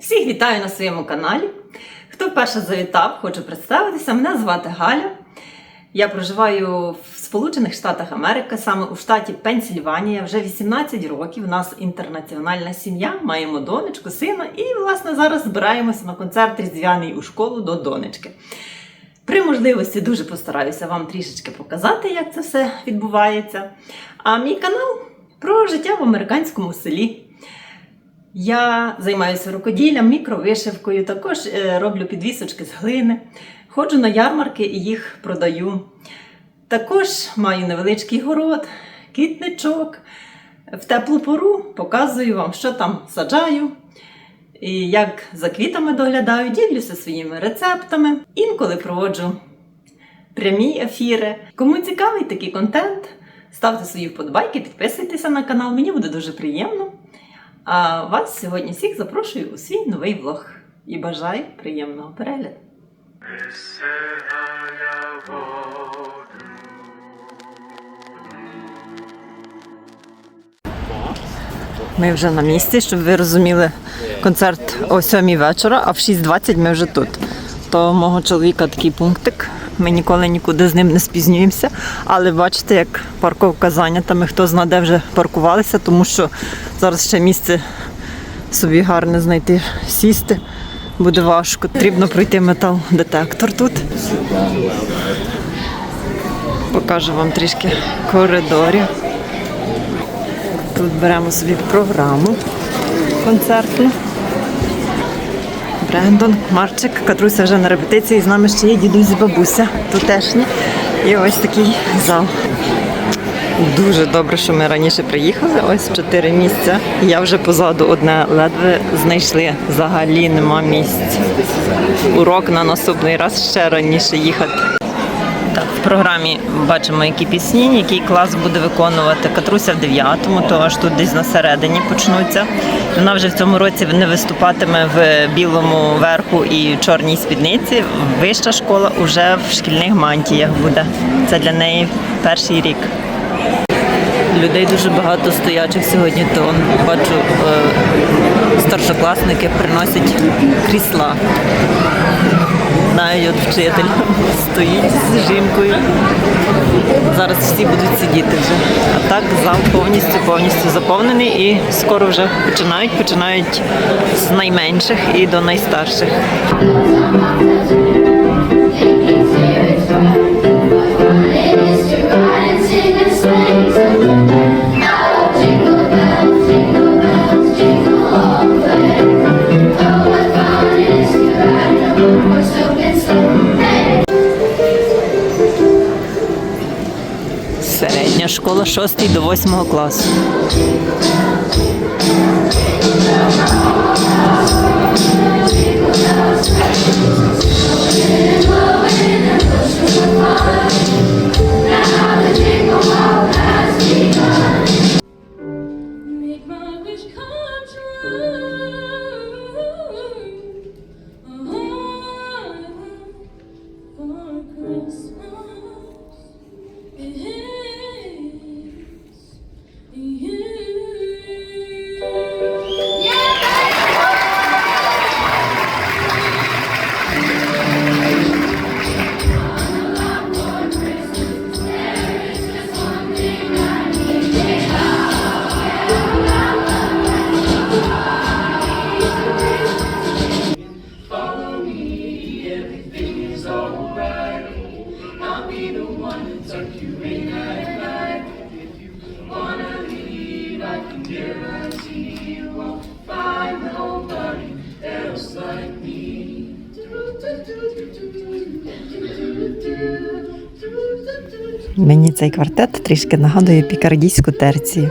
Всіх вітаю на своєму каналі. Хто вперше завітав, хочу представитися. Мене звати Галя. Я проживаю в Сполучених Штатах Америки, саме у штаті Пенсільванія. Вже 18 років. У нас інтернаціональна сім'я, маємо донечку, сина, і, власне, зараз збираємося на концерт різдвяний у школу до донечки. При можливості дуже постараюся вам трішечки показати, як це все відбувається. А мій канал про життя в американському селі. Я займаюся рукоділлям, мікровишивкою, також е, роблю підвісочки з глини, ходжу на ярмарки і їх продаю. Також маю невеличкий город, квітничок. В теплу пору показую вам, що там саджаю, і як за квітами доглядаю, ділюся своїми рецептами. Інколи проводжу прямі ефіри. Кому цікавий такий контент, ставте свої вподобайки, підписуйтеся на канал, мені буде дуже приємно. А вас сьогодні всіх запрошую у свій новий влог і бажаю приємного перегляду. Ми вже на місці, щоб ви розуміли, концерт о 7 вечора, а в 6.20 ми вже тут. То мого чоловіка такий пунктик. Ми ніколи нікуди з ним не спізнюємося. Але бачите, як парковка зайнята. Ми хто знає, де вже паркувалися, тому що зараз ще місце собі гарне знайти, сісти. Буде важко. Потрібно пройти метал-детектор тут. Покажу вам трішки коридорів. Тут беремо собі програму концертну. Брендон, Марчик, Катруся вже на репетиції. З нами ще є дідусь бабуся тутешні. І ось такий зал. Дуже добре, що ми раніше приїхали. Ось чотири місця. Я вже позаду одне ледве знайшли. Взагалі нема місць. Урок на наступний раз ще раніше їхати. Так, в програмі бачимо, які пісні, який клас буде виконувати. Катруся в 9-му, то аж тут десь на середині почнуться. Вона вже в цьому році не виступатиме в білому верху і чорній спідниці. Вища школа вже в шкільних мантіях буде. Це для неї перший рік. Людей дуже багато стоячих сьогодні, то бачу, е, старшокласники приносять крісла. Навіть от вчитель стоїть з жінкою. Зараз всі будуть сидіти вже. А так зал повністю повністю заповнений і скоро вже починають. Починають з найменших і до найстарших. Середня 6 до 8 класу. Мені цей квартет трішки нагадує пікардійську терцію.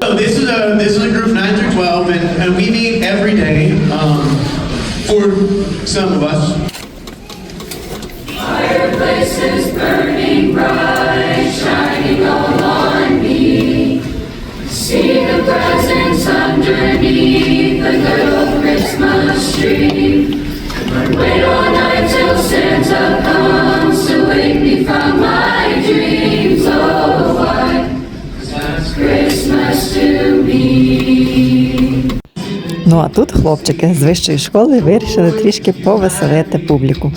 So this is a this is a group nine through twelve, and, and we meet every day. Um, for some of us, Fireplaces burning bright, shining all on me. See the presents underneath the little Ну а тут хлопчики з вищої школи вирішили трішки повеселити публіку.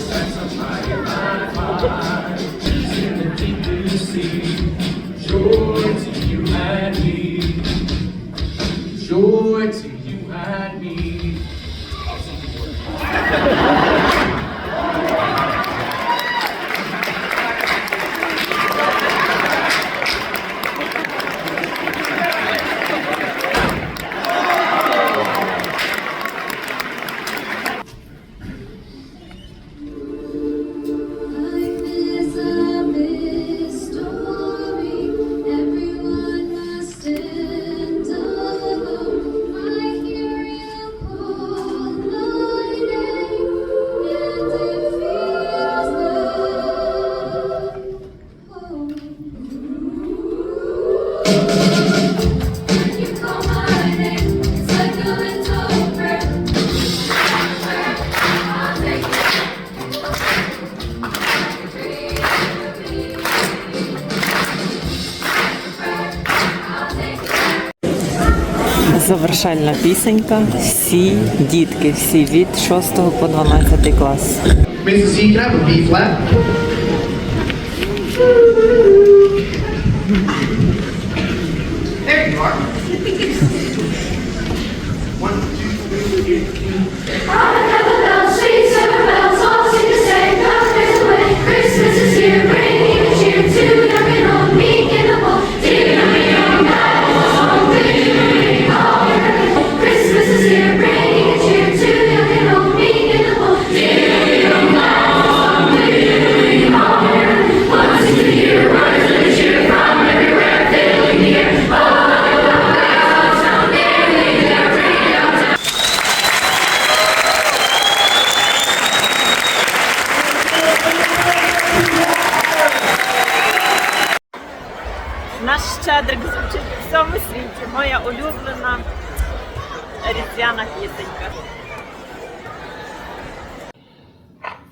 sense of my, my, my. Завершальна пісенька. Всі дітки, всі від 6 по 12 клас. I різдвяна пісенька.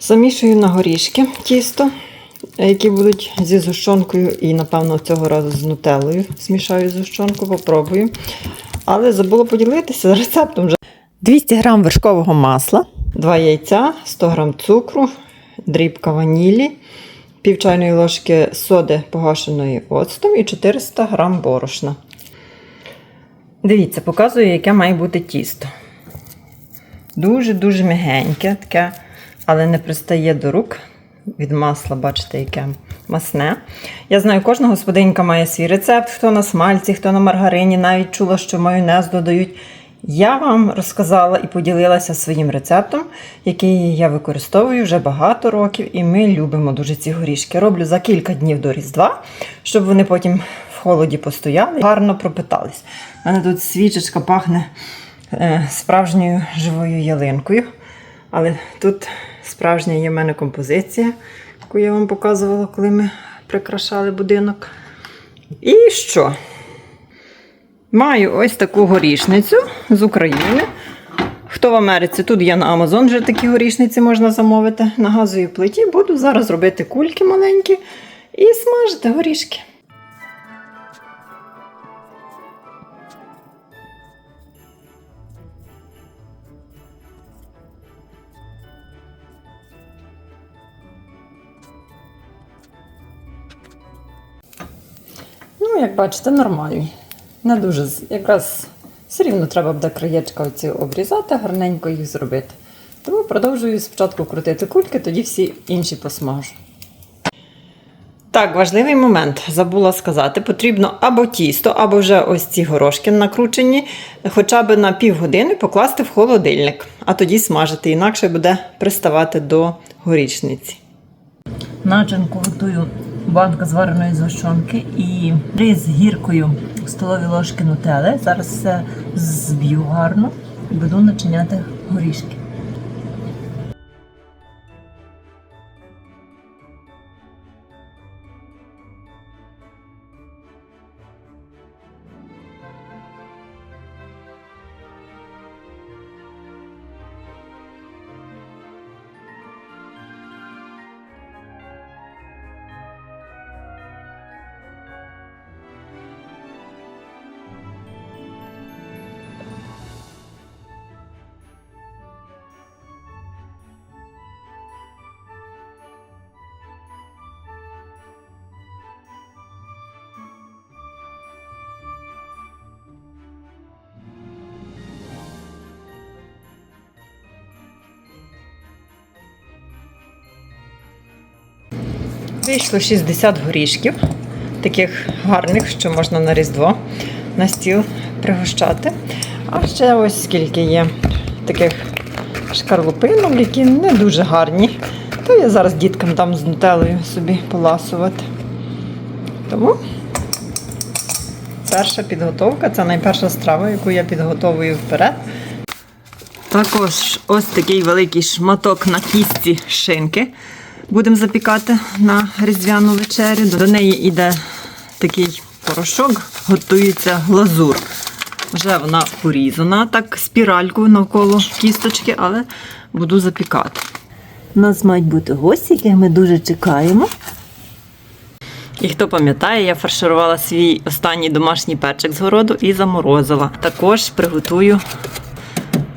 Замішую на горішки тісто, які будуть зі згущенкою і, напевно, цього разу з нутеллою. Змішаю згущенку, попробую. Але забула поділитися рецептом вже. 200 г вершкового масла, 2 яйця, 100 г цукру, дрібка ванілі, пів чайної ложки соди погашеної оцтом і 400 г борошна. Дивіться, показую, яке має бути тісто. Дуже-дуже м'ягеньке, таке, але не пристає до рук. Від масла, бачите, яке масне. Я знаю, кожна господинка має свій рецепт, хто на смальці, хто на маргарині, навіть чула, що майонез додають. Я вам розказала і поділилася своїм рецептом, який я використовую вже багато років, і ми любимо дуже ці горішки. Роблю за кілька днів до Різдва, щоб вони потім холоді постояли гарно пропитались. У мене тут свічечка пахне е, справжньою живою ялинкою. Але тут справжня є в мене композиція, яку я вам показувала, коли ми прикрашали будинок. І що? Маю ось таку горішницю з України. Хто в Америці? Тут є на Amazon вже такі горішниці можна замовити. На газовій плиті буду зараз робити кульки маленькі і смажити горішки. Ну, як бачите, нормальні. Не дуже, якраз все рівно треба буде краєчка оці обрізати, гарненько їх зробити. Тому продовжую спочатку крутити кульки, тоді всі інші посмажу. Так, важливий момент. Забула сказати, потрібно або тісто, або вже ось ці горошки накручені, хоча б на півгодини покласти в холодильник, а тоді смажити, інакше буде приставати до горічниці. Начинку готую банка звареної вареної згущенки і три з гіркою столові ложки нутели. Зараз все зб'ю гарно і буду начиняти горішки. Вийшло 60 горішків, таких гарних, що можна на Різдво на стіл пригощати. А ще ось скільки є таких шкарлупинок, які не дуже гарні. То я зараз діткам дам з нутелою собі поласувати. Тому перша підготовка це найперша страва, яку я підготовую вперед. Також ось такий великий шматок на кістці шинки. Будемо запікати на різдвяну вечерю. До неї йде такий порошок, готується глазур. Вже вона порізана, так спіральку навколо кісточки, але буду запікати. У нас мають бути гості, яких ми дуже чекаємо. І хто пам'ятає, я фарширувала свій останній домашній перчик з городу і заморозила. Також приготую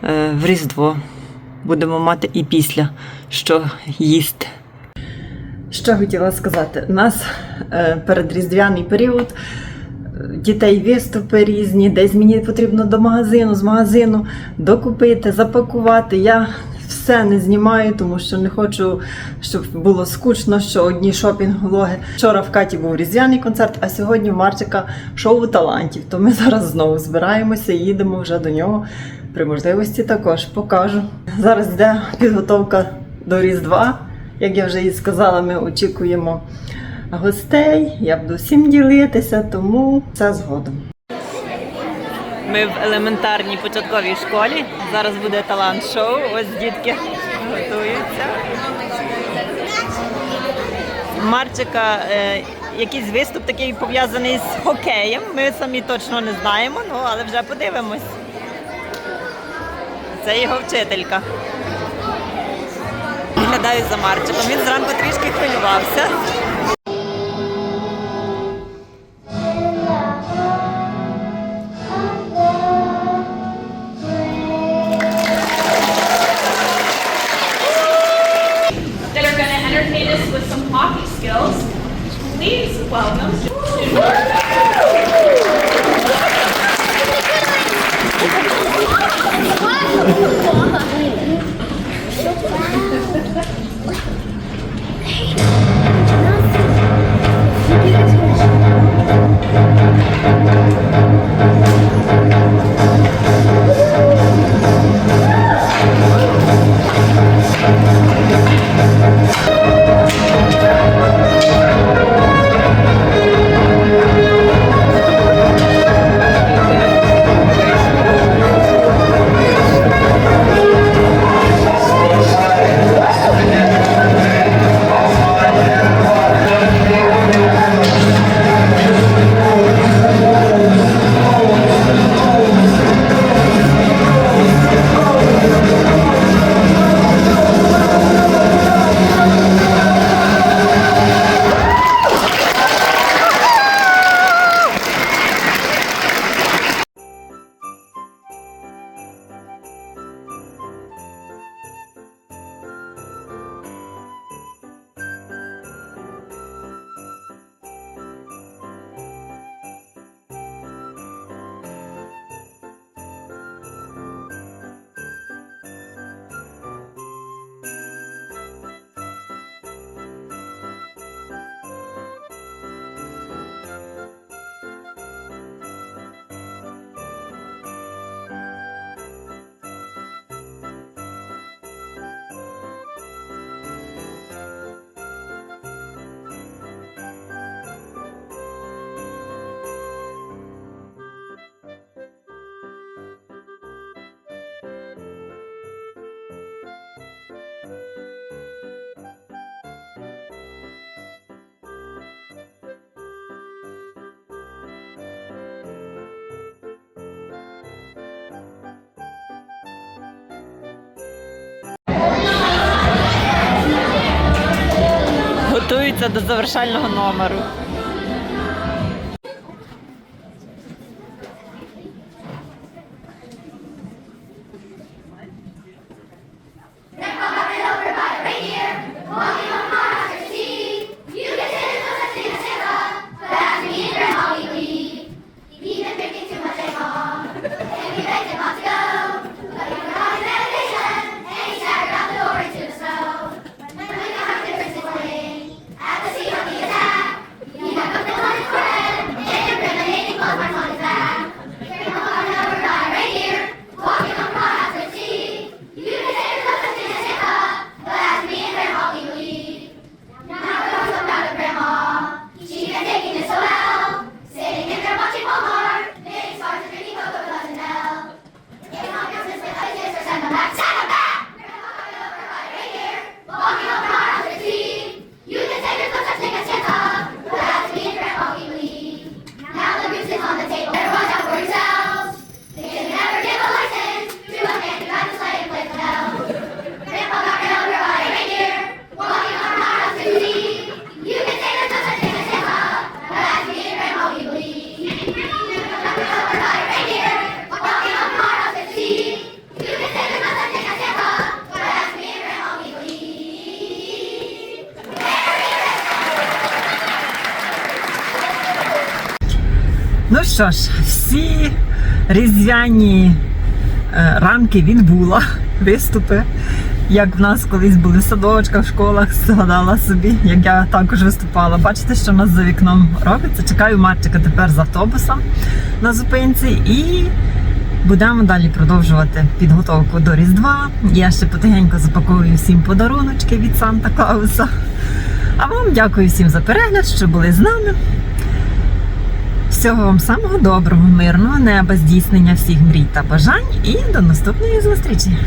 е, в Різдво. Будемо мати і після що їсти. Що хотіла сказати? У нас е, передріздвяний період. е, Дітей виступи різні, десь мені потрібно до магазину, з магазину докупити, запакувати. Я все не знімаю, тому що не хочу, щоб було скучно, що одні шопінг-влоги. Вчора в Каті був різдвяний концерт, а сьогодні в Марчика шоу талантів. То ми зараз знову збираємося і їдемо вже до нього. При можливості також покажу. Зараз йде підготовка до Різдва. Як я вже і сказала, ми очікуємо гостей. Я буду всім ділитися, тому все згодом. Ми в елементарній початковій школі. Зараз буде талант-шоу. Ось дітки готуються. Марчика е, якийсь виступ такий пов'язаний з хокеєм. Ми самі точно не знаємо, ну але вже подивимось. Це його вчителька. Виглядаю за Марчиком. Він зранку трішки хвилювався. Готуються до завершального номеру. Що ж, всі різдвяні е, ранки відбула, виступи. Як в нас колись були в садочках, в школах, згадала собі, як я також виступала. Бачите, що в нас за вікном робиться. Чекаю Марчика тепер з автобуса на зупинці і будемо далі продовжувати підготовку до Різдва. Я ще потихеньку запаковую всім подаруночки від Санта Клауса. А вам дякую всім за перегляд, що були з нами. Всього вам самого доброго, мирного неба, здійснення всіх мрій та бажань і до наступної зустрічі!